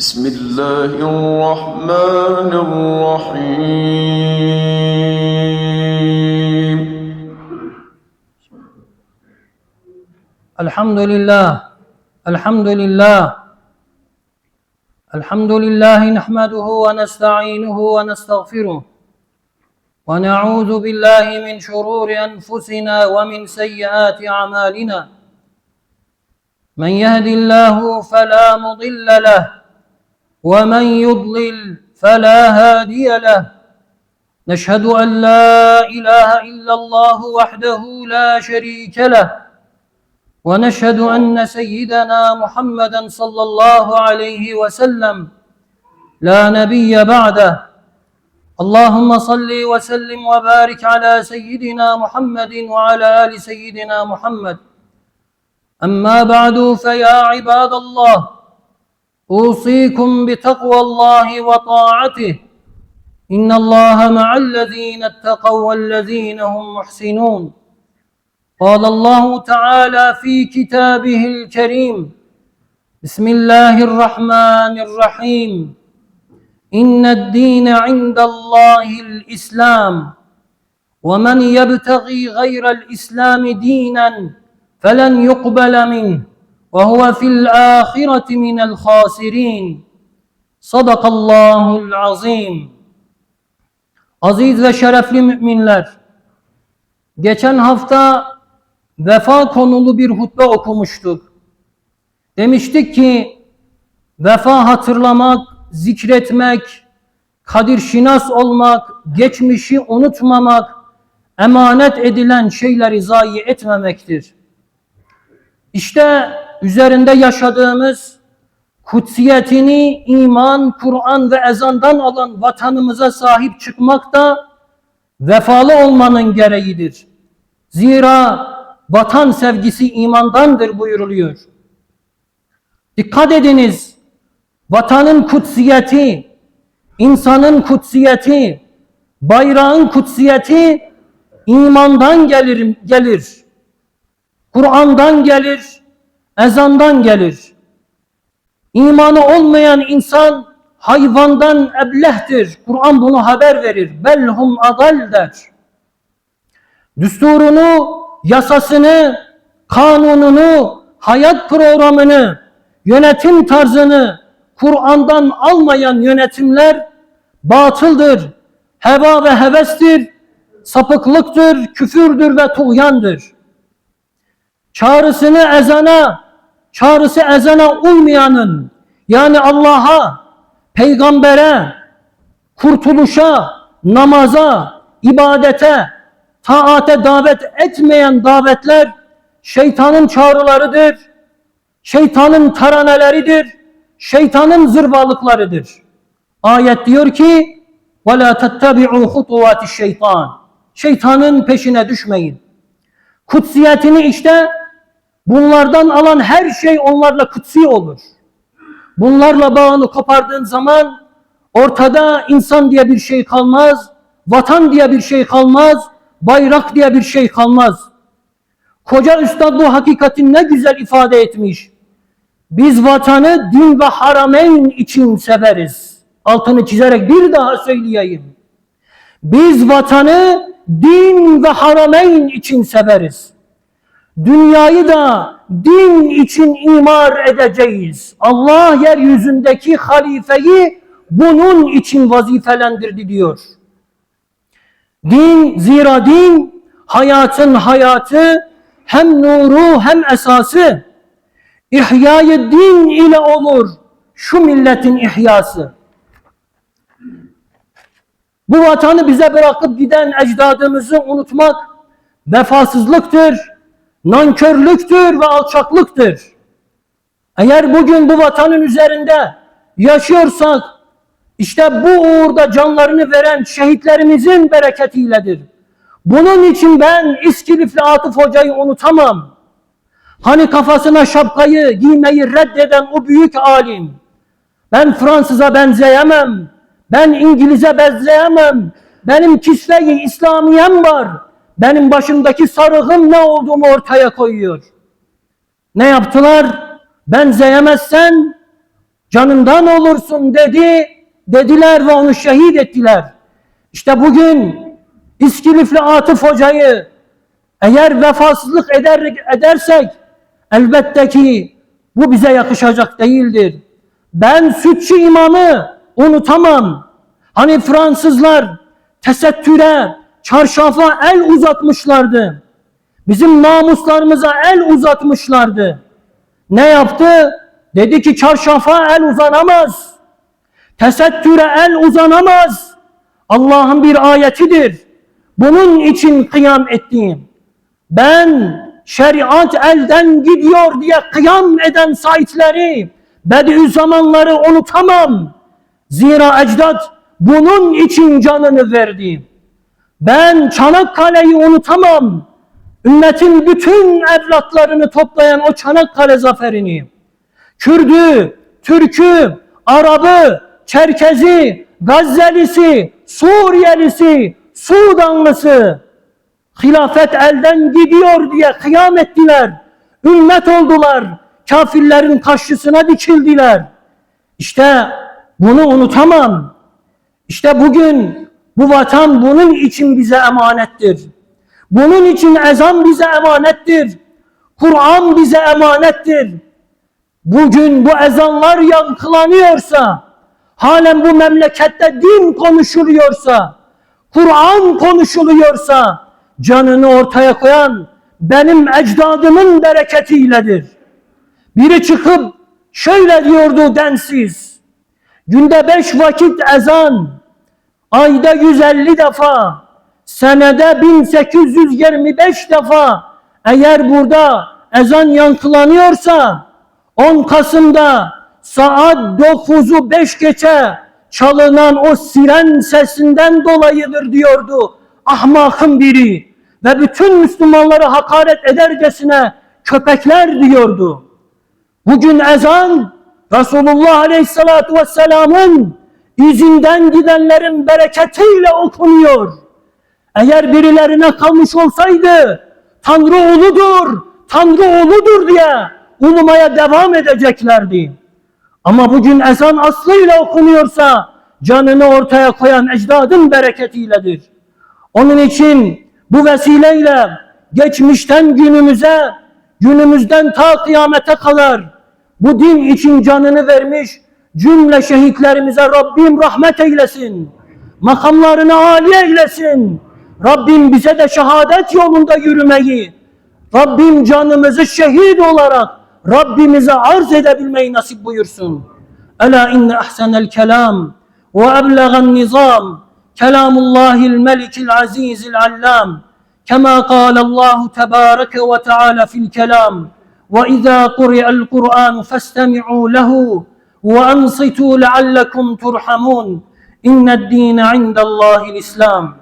بسم الله الرحمن الرحيم. الحمد لله الحمد لله الحمد لله نحمده ونستعينه ونستغفره. ونعوذ بالله من شرور أنفسنا ومن سيئات أعمالنا. من يهد الله فلا مضل له ومن يضلل فلا هادي له. نشهد أن لا إله إلا الله وحده لا شريك له. ونشهد أن سيدنا محمدا صلى الله عليه وسلم. لا نبي بعده. اللهم صل وسلم وبارك على سيدنا محمد وعلى آل سيدنا محمد. أما بعد فيا عباد الله أوصيكم بتقوى الله وطاعته. إن الله مع الذين اتقوا والذين هم محسنون. قال الله تعالى في كتابه الكريم بسم الله الرحمن الرحيم. إن الدين عند الله الإسلام. ومن يبتغي غير الإسلام دينا فلن يقبل منه. وهو في الاخره من الخاسرين صدق الله العظيم Aziz ve şerefli müminler, geçen hafta vefa konulu bir hutbe okumuştuk. Demiştik ki vefa hatırlamak, zikretmek, kadir şinas olmak, geçmişi unutmamak, emanet edilen şeyleri zayi etmemektir. İşte üzerinde yaşadığımız kutsiyetini iman, Kur'an ve ezandan alan vatanımıza sahip çıkmak da vefalı olmanın gereğidir. Zira vatan sevgisi imandandır buyuruluyor. Dikkat ediniz, vatanın kutsiyeti, insanın kutsiyeti, bayrağın kutsiyeti imandan gelir, gelir. Kur'an'dan gelir, ezandan gelir. İmanı olmayan insan hayvandan eblehtir. Kur'an bunu haber verir. Belhum adal der. Düsturunu, yasasını, kanununu, hayat programını, yönetim tarzını Kur'an'dan almayan yönetimler batıldır, heva ve hevestir, sapıklıktır, küfürdür ve tuğyandır. Çağrısını ezana, çağrısı ezana uymayanın yani Allah'a, peygambere, kurtuluşa, namaza, ibadete, taate davet etmeyen davetler şeytanın çağrılarıdır. Şeytanın taraneleridir. Şeytanın zırvalıklarıdır. Ayet diyor ki وَلَا تَتَّبِعُوا خُطُوَاتِ şeytan. Şeytanın peşine düşmeyin. Kutsiyetini işte bunlardan alan her şey onlarla kutsi olur. Bunlarla bağını kopardığın zaman ortada insan diye bir şey kalmaz, vatan diye bir şey kalmaz, bayrak diye bir şey kalmaz. Koca üstad bu hakikatin ne güzel ifade etmiş. Biz vatanı din ve harameyn için severiz. Altını çizerek bir daha söyleyeyim. Biz vatanı din ve harameyn için severiz. Dünyayı da din için imar edeceğiz. Allah yeryüzündeki halifeyi bunun için vazifelendirdi diyor. Din, zira din hayatın hayatı hem nuru hem esası. İhyayı din ile olur şu milletin ihyası. Bu vatanı bize bırakıp giden ecdadımızı unutmak vefasızlıktır, nankörlüktür ve alçaklıktır. Eğer bugün bu vatanın üzerinde yaşıyorsak işte bu uğurda canlarını veren şehitlerimizin bereketiyledir. Bunun için ben İskilifli Atıf Hoca'yı unutamam. Hani kafasına şapkayı giymeyi reddeden o büyük alim. Ben Fransız'a benzeyemem. Ben İngiliz'e benzeyemem. Benim kisve-i İslamiyem var. Benim başımdaki sarığım ne olduğumu ortaya koyuyor. Ne yaptılar? Benzeyemezsen canından olursun dedi. Dediler ve onu şehit ettiler. İşte bugün İskilifli Atıf Hoca'yı eğer vefasızlık eder, edersek elbette ki bu bize yakışacak değildir. Ben sütçü imamı unutamam. Hani Fransızlar tesettüre, çarşafa el uzatmışlardı. Bizim namuslarımıza el uzatmışlardı. Ne yaptı? Dedi ki çarşafa el uzanamaz. Tesettüre el uzanamaz. Allah'ın bir ayetidir. Bunun için kıyam ettiğim. Ben şeriat elden gidiyor diye kıyam eden saitleri, Bediüzzamanları unutamam. Zira ecdat bunun için canını verdi. Ben Çanakkale'yi unutamam. Ümmetin bütün evlatlarını toplayan o Çanakkale zaferini. Kürdü, Türk'ü, Arabı, Çerkezi, Gazzelisi, Suriyelisi, Sudanlısı hilafet elden gidiyor diye kıyam ettiler. Ümmet oldular. Kafirlerin karşısına dikildiler. İşte bunu unutamam. İşte bugün bu vatan bunun için bize emanettir. Bunun için ezan bize emanettir. Kur'an bize emanettir. Bugün bu ezanlar yankılanıyorsa, halen bu memlekette din konuşuluyorsa, Kur'an konuşuluyorsa, canını ortaya koyan benim ecdadımın bereketiyledir. Biri çıkıp şöyle diyordu densiz, günde beş vakit ezan, ayda 150 defa, senede 1825 defa eğer burada ezan yankılanıyorsa 10 Kasım'da saat 9'u 5 geçe çalınan o siren sesinden dolayıdır diyordu ahmakın biri ve bütün Müslümanları hakaret edercesine köpekler diyordu. Bugün ezan Resulullah Aleyhisselatü Vesselam'ın izinden gidenlerin bereketiyle okunuyor. Eğer birilerine kalmış olsaydı Tanrı oğludur, Tanrı oğludur diye ulumaya devam edeceklerdi. Ama bugün ezan aslıyla okunuyorsa canını ortaya koyan ecdadın bereketiyledir. Onun için bu vesileyle geçmişten günümüze, günümüzden ta kıyamete kadar bu din için canını vermiş Cümle şehitlerimize Rabbim rahmet eylesin. Makamlarını âli eylesin. Rabbim bize de şehadet yolunda yürümeyi, Rabbim canımızı şehit olarak Rabbimize arz edebilmeyi nasip buyursun. Ela inne ahsenel kelam ve eblegan nizam kelamullahil melikil azizil allam kema kalallahu tebareke ve teala fil kelam ve izâ kuri'el kur'an festemi'û lehu وأنصتوا لعلكم ترحمون. إن الدين عند الله الإسلام.